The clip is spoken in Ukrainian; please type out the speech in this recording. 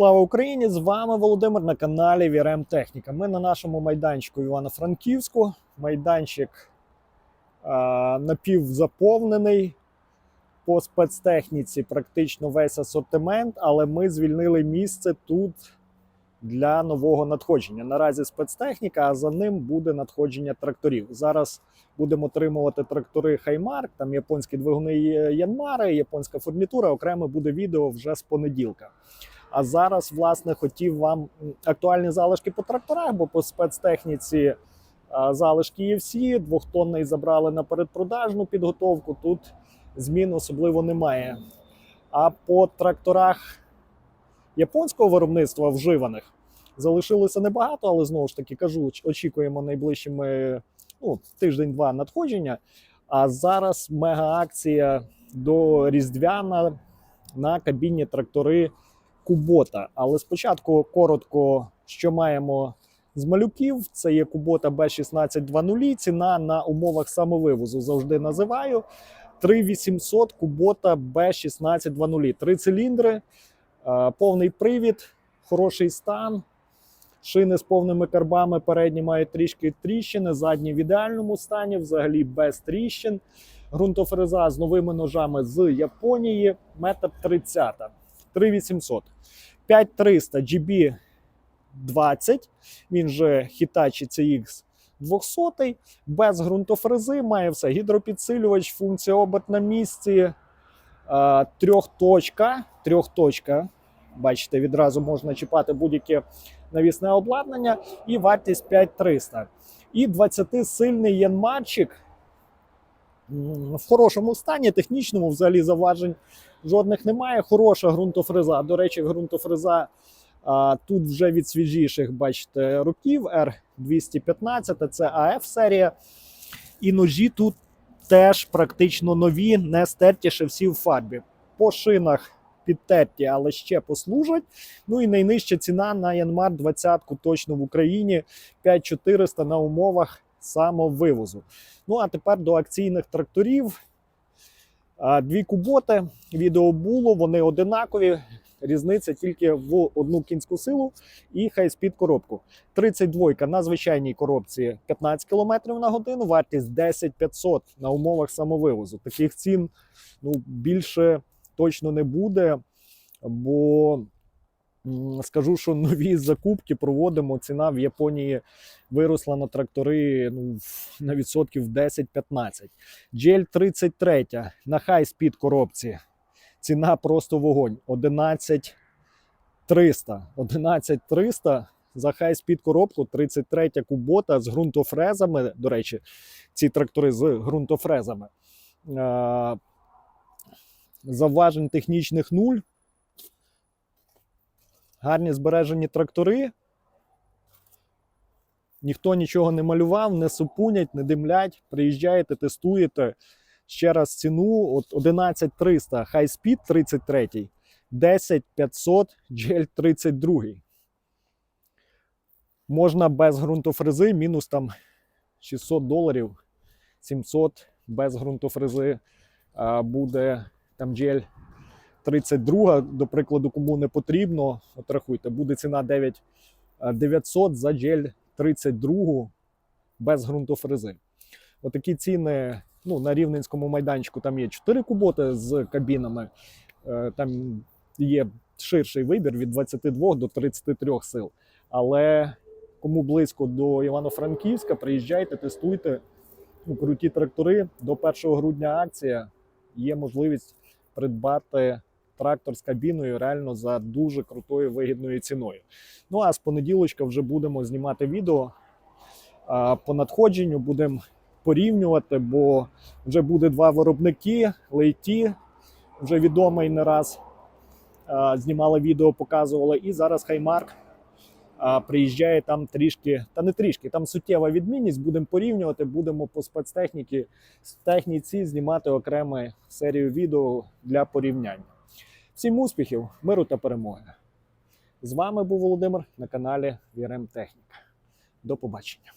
Слава Україні! З вами Володимир на каналі Вірем Техніка. Ми на нашому майданчику Івано-Франківську. Майданчик а, напівзаповнений. По спецтехніці практично весь асортимент, але ми звільнили місце тут для нового надходження. Наразі спецтехніка, а за ним буде надходження тракторів. Зараз будемо отримувати трактори Хаймарк, там японські двигуни Янмари, японська фурнітура. Окреме буде відео вже з понеділка. А зараз, власне, хотів вам актуальні залишки по тракторах, бо по спецтехніці залишки є всі. Двохтонний забрали на передпродажну підготовку. Тут змін особливо немає. А по тракторах японського виробництва вживаних залишилося небагато, але знову ж таки кажу, очікуємо найближчими ну, тиждень-два надходження. А зараз мега-акція до Різдвяна на кабінні трактори Кубота. Але спочатку коротко, що маємо з малюків. Це є Кубота B1620. Ціна на умовах самовивозу завжди називаю. 3800 Кубота B1620. Три циліндри, е, повний привід, хороший стан. Шини з повними карбами передні мають трішки тріщини, задні в ідеальному стані, взагалі без тріщин. Ґрунтофреза з новими ножами з Японії, метр 30, 3800. 5300 GB 20, він же Hitachi CX 200, без ґрунтофрези, має все. Гідропідсилювач, функція оберт на місці, трьохточка, трьохточка. Бачите, відразу можна чіпати будь-яке навісне обладнання і вартість 5300. І 20-сильний янмарчик в хорошому стані, технічному взагалі заважень жодних немає. Хороша ґрунтофреза. До речі, ґрунтофреза а, тут вже від свіжіших, бачите, років R215, це AF серія. І ножі тут теж практично нові, не стерті ще всі в фарбі. По шинах підтерті, але ще послужать. Ну і найнижча ціна на Янмар 20 точно в Україні 5400 на умовах самовивозу. Ну а тепер до акційних тракторів. Дві куботи, відео було, вони одинакові. Різниця тільки в одну кінську силу і хай-спід коробку. 32 на звичайній коробці 15 км на годину, вартість 10 500 на умовах самовивозу. Таких цін ну, більше точно не буде, бо скажу, що нові закупки проводимо. Ціна в Японії виросла на трактори ну, на відсотків 10-15. GL 33 на хай-спід коробці. Ціна просто вогонь. 11 300. 11 300 за хай-спід коробку. 33 кубота з ґрунтофрезами. До речі, ці трактори з ґрунтофрезами. Заважень технічних нуль. Гарні збережені трактори. Ніхто нічого не малював, не супунять, не димлять. Приїжджаєте, тестуєте. Ще раз ціну: от 11300 High Speed 33, 10500 GL 32. Можна без ґрунтофрези, мінус там 600 доларів, 700 без ґрунтофрези буде там GL 32, до прикладу, кому не потрібно, от рахуйте, буде ціна 9 900 за GL 32 без ґрунтофрези. Отакі ціни ну, на рівненському майданчику там є 4 куботи з кабінами. Е, Там є ширший вибір від 22 до 33 сил. Але кому близько до Івано-Франківська, приїжджайте, тестуйте. Ну, круті трактори. До 1 грудня акція є можливість придбати трактор з кабіною реально за дуже крутою вигідною ціною. Ну а з понеділочка вже будемо знімати відео по надходженню. Будемо порівнювати, бо вже буде два виробники. Лейті вже відомий не раз. Знімали відео, показували. І зараз Хаймарк приїжджає там трішки, та не трішки, там суттєва відмінність. Будемо порівнювати, будемо по спецтехніці техніці знімати окрему серію відео для порівняння. Всім успіхів, миру та перемоги! З вами був Володимир на каналі Вірем Техніка. До побачення.